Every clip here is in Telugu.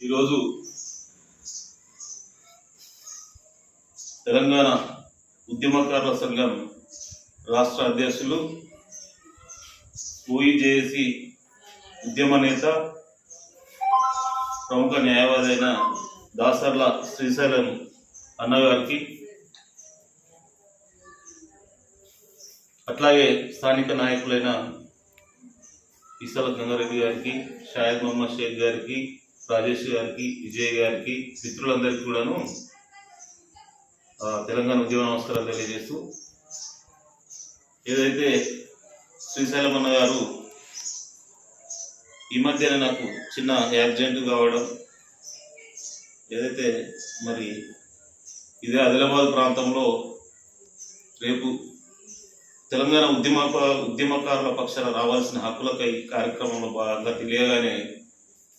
ఈరోజు తెలంగాణ ఉద్యమకారుల సంఘం రాష్ట్ర అధ్యక్షులు ఓఈజేఏసి ఉద్యమ నేత ప్రముఖ న్యాయవాది అయిన దాసర్ల శ్రీశైలం అన్నగారికి అట్లాగే స్థానిక నాయకులైన ఈసల గంగారెడ్డి గారికి షాయద్ మొహమ్మద్ షేక్ గారికి రాజేష్ గారికి విజయ్ గారికి మిత్రులందరికీ కూడాను తెలంగాణ ఉద్యమ నమస్కారాలు తెలియజేస్తూ ఏదైతే శ్రీశైలమన్న గారు ఈ మధ్యన నాకు చిన్న యాక్సిడెంట్ కావడం ఏదైతే మరి ఇదే ఆదిలాబాద్ ప్రాంతంలో రేపు తెలంగాణ ఉద్యమ ఉద్యమకారుల పక్షాన రావాల్సిన హక్కులకై కార్యక్రమంలో భాగంగా తెలియగానే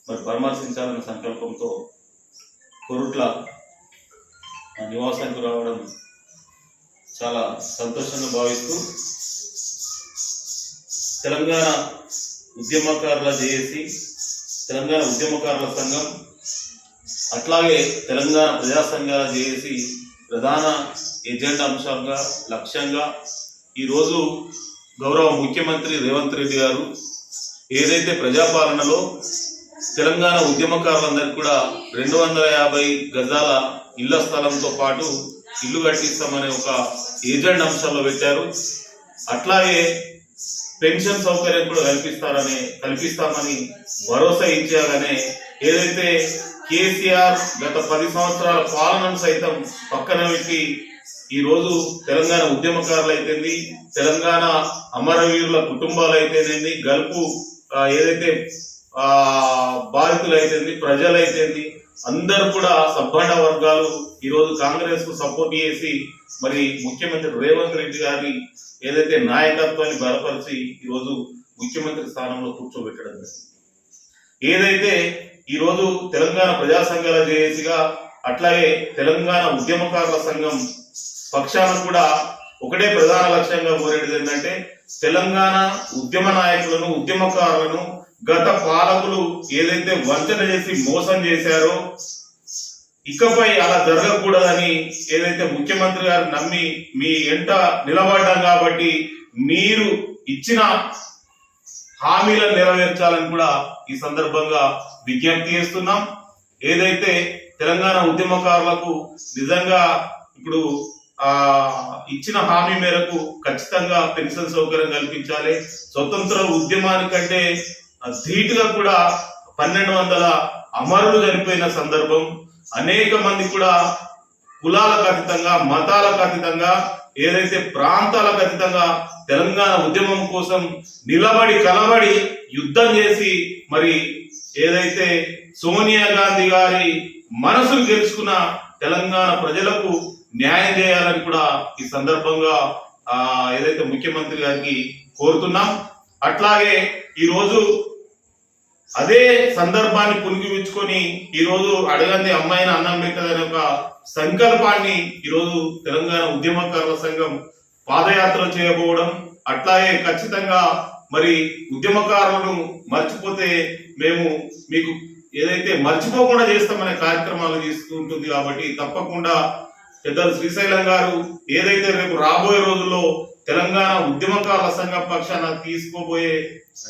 మరి పరామర్శించాలన్న సంకల్పంతో కొరుట్ల ఆ నివాసానికి రావడం చాలా సంతోషంగా భావిస్తూ తెలంగాణ ఉద్యమకారుల జేఏసీ తెలంగాణ ఉద్యమకారుల సంఘం అట్లాగే తెలంగాణ ప్రజా సంఘాల జేఏసీ ప్రధాన ఎజెండా అంశంగా లక్ష్యంగా ఈరోజు గౌరవ ముఖ్యమంత్రి రేవంత్ రెడ్డి గారు ఏదైతే ప్రజాపాలనలో తెలంగాణ ఉద్యమకారులందరికీ కూడా రెండు వందల యాభై గజాల ఇళ్ళ స్థలంతో పాటు ఇల్లు కట్టిస్తామనే ఒక ఏజెంట్ అంశంలో పెట్టారు. అట్లాగే పెన్షన్ సౌకర్యం కూడా కల్పిస్తారని కల్పిస్తామని భరోసా ఇచ్చారనే ఏదైతే కేసీఆర్ గత పది సంవత్సరాల పాలనను సైతం పక్కన పెట్టి ఈరోజు తెలంగాణ ఉద్యమకారులు అయితేంది తెలంగాణ అమరవీరుల కుటుంబాలు అయితేనేది గల్పు ఏదైతే ఆ బాధితులు అయితేంది ప్రజలు అయితేంది కూడా సబ్బండ వర్గాలు ఈ రోజు కాంగ్రెస్కు సపోర్ట్ చేసి మరి ముఖ్యమంత్రి రేవంత్ రెడ్డి గారి ఏదైతే నాయకత్వాన్ని బలపరిచి ఈ రోజు ముఖ్యమంత్రి స్థానంలో కూర్చోబెట్టడం జరిగింది. ఏదైతే ఈ రోజు తెలంగాణ ప్రజా సంఘాల జేఏసీగా అట్లాగే తెలంగాణ ఉద్యమకారుల సంఘం పక్షాన కూడా ఒకటే ప్రధాన లక్ష్యంగా కోరేది ఏంటంటే తెలంగాణ ఉద్యమ నాయకులను ఉద్యమకారులను గత పాలకులు ఏదైతే వంచన చేసి మోసం చేశారో ఇకపై అలా జరగకూడదని ఏదైతే ముఖ్యమంత్రి గారు నమ్మి మీ ఎంట నిలబడ్డాం కాబట్టి మీరు ఇచ్చిన హామీలను నెరవేర్చాలని కూడా ఈ సందర్భంగా విజ్ఞప్తి చేస్తున్నాం. ఏదైతే తెలంగాణ ఉద్యమకారులకు నిజంగా ఇప్పుడు ఆ ఇచ్చిన హామీ మేరకు ఖచ్చితంగా పెన్షన్ సౌకర్యం కల్పించాలి స్వతంత్ర ఉద్యమానికంటే ధీటుగా కూడా పన్నెండు వందల అమరులు చనిపోయిన సందర్భం అనేక మంది కూడా కులాలకు అతీతంగా మతాలకు అతీతంగా ఏదైతే ప్రాంతాలకు అతీతంగా తెలంగాణ ఉద్యమం కోసం నిలబడి కలబడి యుద్ధం చేసి మరి ఏదైతే సోనియా గాంధీ గారి మనసును గెలుచుకున్న తెలంగాణ ప్రజలకు న్యాయం చేయాలని కూడా ఈ సందర్భంగా ఆ ఏదైతే ముఖ్యమంత్రి గారికి కోరుతున్నాం. అట్లాగే ఈరోజు అదే సందర్భాన్ని పునిగిపుచ్చుకొని ఈరోజు అడగంది అమ్మాయిని అన్నం పెట్టదనే ఒక సంకల్పాన్ని ఈరోజు తెలంగాణ ఉద్యమకారుల సంఘం పాదయాత్ర చేయబోవడం అట్లాగే ఖచ్చితంగా మరి ఉద్యమకారులను మర్చిపోతే మేము మీకు ఏదైతే మర్చిపోకుండా చేస్తామనే కార్యక్రమాలు తీసుకుంటుంది కాబట్టి తప్పకుండా పెద్దలు శ్రీశైలం గారు ఏదైతే రేపు రాబోయే రోజుల్లో తెలంగాణ ఉద్యమకారుల సంఘం పక్షాన తీసుకోబోయే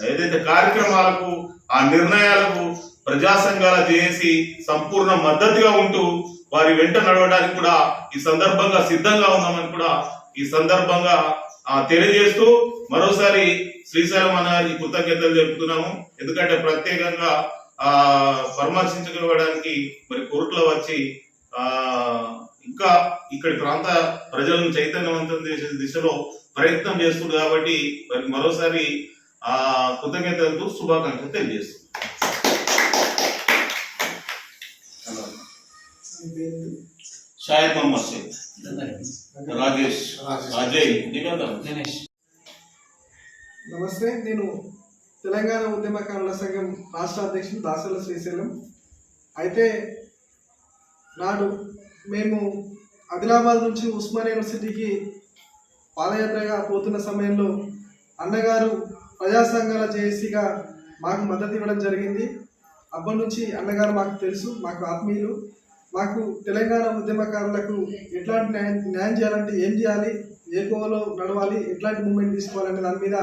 ఏదైతే కార్యక్రమాలకు ఆ నిర్ణయాలకు ప్రజా సంఘాల చేసి సంపూర్ణ మద్దతుగా ఉంటూ వారి వెంట నడవడానికి కూడా ఈ సందర్భంగా సిద్ధంగా ఉన్నామని కూడా ఈ సందర్భంగా ఆ, తెలియజేస్తూ మరోసారి శ్రీశైలం అన్నగారికి కృతజ్ఞతలు జరుపుతున్నాము ఎందుకంటే ప్రత్యేకంగా ఆ పరామర్శించుకోవడానికి మరి కోర్టులో వచ్చి ఆ ఇంకా ఇక్కడి ప్రాంత ప్రజలను చైతన్యవంతం చేసే దిశలో ప్రయత్నం చేస్తుంది కాబట్టి వారికి మరోసారి ఆ కృతజ్ఞతలతో శుభాకాంక్షలు తెలియజేస్తుంది షాయద్ మహమ్మద్ షేక్. రాజేష్. అజయ్ గణేష్. నమస్తే నేను తెలంగాణ ఉద్యమకారుల సంఘం రాష్ట్ర అధ్యక్షుడు దాసల శ్రీశైలం. అయితే నాడు మేము ఆదిలాబాద్ నుంచి ఉస్మానియా యూనివర్సిటీకి పాదయాత్రగా పోతున్న సమయంలో అన్నగారు ప్రజా సంఘాల జేఏసీగా మాకు మద్దతు ఇవ్వడం జరిగింది. అప్పటి నుంచి అన్నగారు మాకు తెలుసు మాకు ఆత్మీయులు. మాకు తెలంగాణ ఉద్యమకారులకు ఎట్లాంటి న్యాయం న్యాయం చేయాలంటే ఏం చేయాలి ఏ కోవలో నడవాలి ఎట్లాంటి మూమెంట్ తీసుకోవాలనే దాని మీద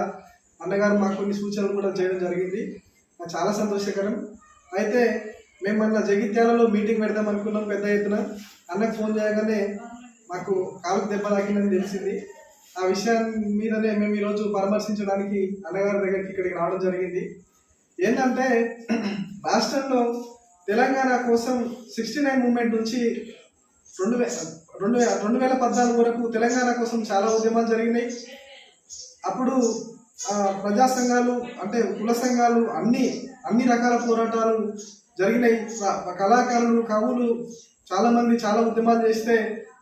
అన్నగారు మాకు కొన్ని సూచనలు కూడా చేయడం జరిగింది. నాకు చాలా సంతోషకరం. అయితే మేము మొన్న జగిత్యాలలో మీటింగ్ పెడదాం అనుకున్నాం పెద్ద ఎత్తున. అన్నకు ఫోన్ చేయగానే మాకు కాలుకు దెబ్బ తాకిందని తెలిసింది. ఆ విషయం మీదనే మేము ఈరోజు పరామర్శించడానికి అన్నగారి దగ్గరికి ఇక్కడికి రావడం జరిగింది. ఏంటంటే రాష్ట్రంలో తెలంగాణ కోసం సిక్స్టీ నైన్ మూమెంట్ నుంచి రెండు వే రెండు వే రెండు వేల పద్నాలుగు వరకు తెలంగాణ కోసం చాలా ఉద్యమాలు జరిగినాయి. అప్పుడు ప్రజా సంఘాలు అంటే కుల సంఘాలు అన్ని అన్ని రకాల పోరాటాలు జరిగినాయి. కళాకారులు కవులు చాలామంది చాలా ఉద్యమాలు చేస్తే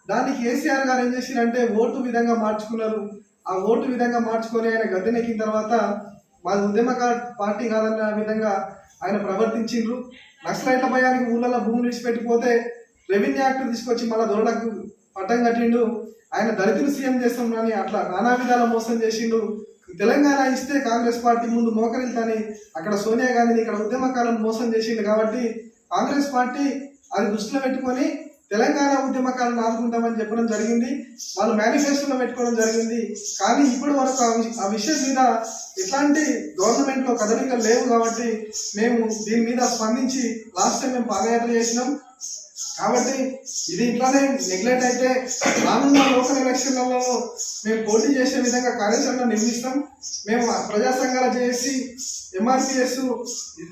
దాన్ని కేసీఆర్ గారు ఏం చేసిరంటే ఓటు విధంగా మార్చుకున్నారు. ఆ ఓటు విధంగా మార్చుకొని ఆయన గద్దెనెక్కిన తర్వాత మాది ఉద్యమ పార్టీ కాదన్న విధంగా ఆయన ప్రవర్తించిండ్రు. నక్సలైట్ల భయానికి ఊళ్ళలో భూములు విడిచిపెట్టిపోతే రెవెన్యూ యాక్ట్ తీసుకొచ్చి మళ్ళీ దొరలకు పట్టం కట్టిండు. ఆయన దళితులు సీఎం చేస్తాం అని అట్లా నానా విధాల మోసం చేసిండు. తెలంగాణ ఇస్తే కాంగ్రెస్ పార్టీ ముందు మోకరిల్తాని అక్కడ సోనియా గాంధీని ఇక్కడ ఉద్యమకాలను మోసం చేసిండు కాబట్టి కాంగ్రెస్ పార్టీ అది దృష్టిలో పెట్టుకొని తెలంగాణ ఉద్యమకాలను ఆదుకుంటామని చెప్పడం జరిగింది. వాళ్ళు మేనిఫెస్టోలో పెట్టుకోవడం జరిగింది. కానీ ఇప్పటి వరకు ఆ విషయం మీద ఎట్లాంటి గవర్నమెంట్లో కదలికలు లేవు కాబట్టి మేము దీని మీద స్పందించి లాస్ట్ టైం మేము పాదయాత్ర చేసినాం. కాబట్టి ఇది ఇట్లానే నెగ్లెక్ట్ అయితే రానున్న లోకల్ ఎలక్షన్లలో మేము పోటీ చేసే విధంగా కార్యాచరణ నిర్మిస్తాం. మేము ఆ ప్రజా సంఘాలు చేసి ఎంఆర్సీఎస్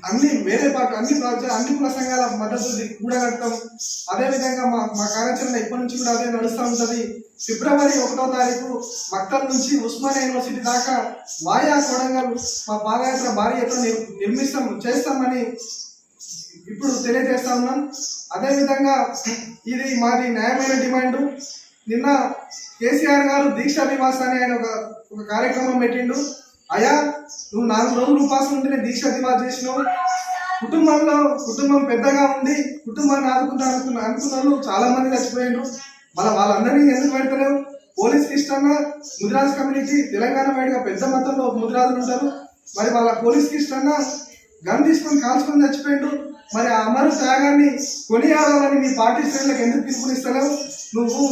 అన్ని వేరే పార్టీ అన్ని ప్రజా అన్ని కుల సంఘాల మద్దతు కూడగడతాం అదే విధంగా మా మా కార్యాచరణ ఇప్పటి నుంచి కూడా అదే నడుస్తూ ఉంటుంది. ఫిబ్రవరి ఒకటో తారీఖు మక్తల్ నుంచి ఉస్మానియా యూనివర్సిటీ దాకా వాయా కొడంగల్ మా పాదయాత్ర భారీ ఎత్తున నిర్మిస్తాం చేస్తామని ఇప్పుడు తెలియజేస్తా ఉన్నాం. అదేవిధంగా ఇది మాది న్యాయమైన డిమాండ్. నిన్న కేసీఆర్ గారు దీక్ష దివాస్ అని ఆయన ఒక ఒక కార్యక్రమం పెట్టిండు. అయా నువ్వు నాలుగు రోజులు ఉపాసం ఉంటేనే దీక్ష దివాస్ చేసినావు. కుటుంబంలో కుటుంబం పెద్దగా ఉంది కుటుంబాన్ని ఆదుకుంటా అనుకున్న అనుకున్న వాళ్ళు చాలా మంది చచ్చిపోయిండ్రు మళ్ళీ వాళ్ళందరినీ ఎందుకు పెడతలేవు? పోలీస్కి ఇష్టంగా ముదిరాజ్ కమ్యూనిటీ తెలంగాణ వైడ్గా పెద్ద మొత్తంలో ముదిరాజులు ఉంటారు. మరి వాళ్ళ పోలీస్కి ఇష్టంగా గన్ తీసుకొని కాల్చుకొని చచ్చిపోయిండు మరి ఆ అమరు త్యాగాన్ని కొనియాడాలని మీ పార్టీ శ్రేణులకు ఎందుకు పిలుపునిస్తలేవు? నువ్వు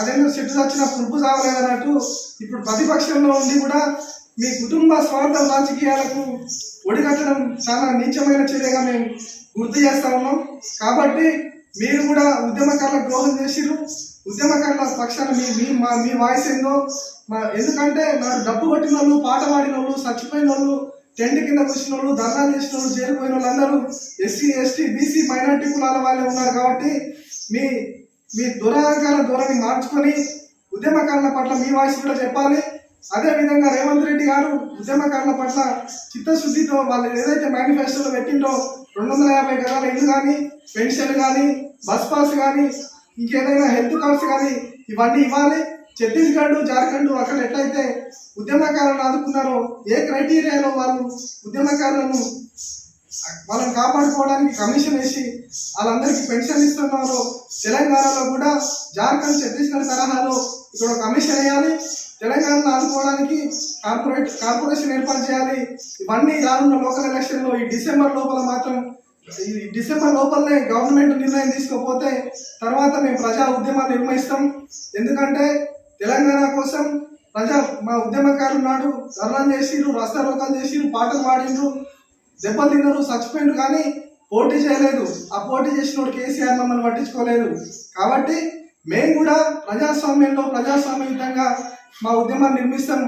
అదేందో చెట్టు చచ్చిన పులుపు సాగలేదన్నట్టు ఇప్పుడు ప్రతిపక్షంలో ఉండి కూడా మీ కుటుంబ స్వార్థ రాజకీయాలకు ఒడిగట్టడం చాలా నీచమైన చర్యగా మేము గుర్తు చేస్తా ఉన్నాం. కాబట్టి మీరు కూడా ఉద్యమకారులకు ద్రోహం చేసిరు ఉద్యమకారుల పక్షాన మీ మీ మా మీ వాయిస్ ఏందో? మా ఎందుకంటే నాకు డబ్బు కొట్టిన వాళ్ళు పాట పాడిన వాళ్ళు చచ్చిపోయిన వాళ్ళు టెంట్ కింద కూర్చున్న వాళ్ళు ధర్నాలు చేసిన వాళ్ళు చేరిపోయిన వాళ్ళందరూ ఎస్సీ ఎస్టీ బీసీ మైనార్టీ కులాల వాళ్ళే ఉన్నారు కాబట్టి మీ మీ దురాకార ధోరణి మార్చుకొని ఉద్యమకారుల పట్ల మీ వాయిస్ కూడా చెప్పాలి. అదే విధంగా రేవంత్ రెడ్డి గారు ఉద్యమకారుల పట్ల చిత్తశుద్ధితో వాళ్ళు ఏదైతే మేనిఫెస్టోలో పెట్టిందో రెండు వందల యాభై గదాల ఇల్లు కానీ పెన్షన్ కానీ బస్ పాస్ కానీ ఇంకేదైనా హెల్త్ కార్డ్స్ కానీ ఇవన్నీ ఇవ్వాలి. ఛత్తీస్గఢ్ జార్ఖండ్ అక్కడ ఎట్లయితే ఉద్యమకారులను ఆదుకున్నారో ఏ క్రైటీరియాలో వాళ్ళు ఉద్యమకారులను వాళ్ళని కాపాడుకోవడానికి కమిషన్ వేసి వాళ్ళందరికీ పెన్షన్ ఇస్తున్నారో తెలంగాణలో కూడా జార్ఖండ్ ఛత్తీస్గఢ్ తరహాలో ఇక్కడ ఒక కమిషన్ వేయాలి. తెలంగాణను ఆదుకోవడానికి కార్పొరేట్ కార్పొరేషన్ ఏర్పాటు చేయాలి. ఇవన్నీ రానున్న లోకల్ ఎలక్షన్లో ఈ డిసెంబర్ లోపల మాత్రం ఈ డిసెంబర్ లోపలనే గవర్నమెంట్ నిర్ణయం తీసుకోకపోతే తర్వాత మేము ప్రజా ఉద్యమాన్ని నిర్వహిస్తాం. ఎందుకంటే తెలంగాణ కోసం ప్రజా మా ఉద్యమకారులు నాడు ధర్నా చేసిరు రస్తా రోకాలు చేసిరు పాటలు పాడిండ్రు దెబ్బలు తిన్నారు కానీ పోటీ చేయలేదు. ఆ పోటీ చేసినోడు కేసీఆర్ మమ్మల్ని పట్టించుకోలేదు. కాబట్టి మేము కూడా ప్రజాస్వామ్యంలో ప్రజాస్వామ్యయుతంగా మా ఉద్యమాన్ని నిర్మిస్తాం.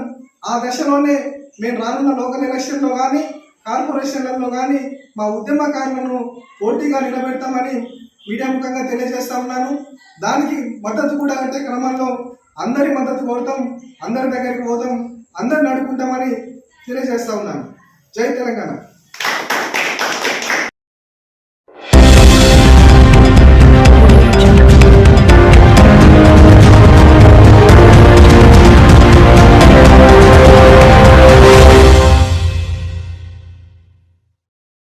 ఆ దశలోనే మేము రానున్న లోకల్ ఎలక్షన్లో కానీ కార్పొరేషన్లలో కానీ మా ఉద్యమకారులను పోటీగా నిలబెడతామని మీడియా ముఖంగా తెలియజేస్తా ఉన్నాను. దానికి మద్దతు కూడా అంటే క్రమంలో అందరి మద్దతు కోరుతాం అందరి దగ్గరికి పోతాం అందరిని నడుపుకుంటామని తెలియజేస్తా ఉన్నాను. జై తెలంగాణ.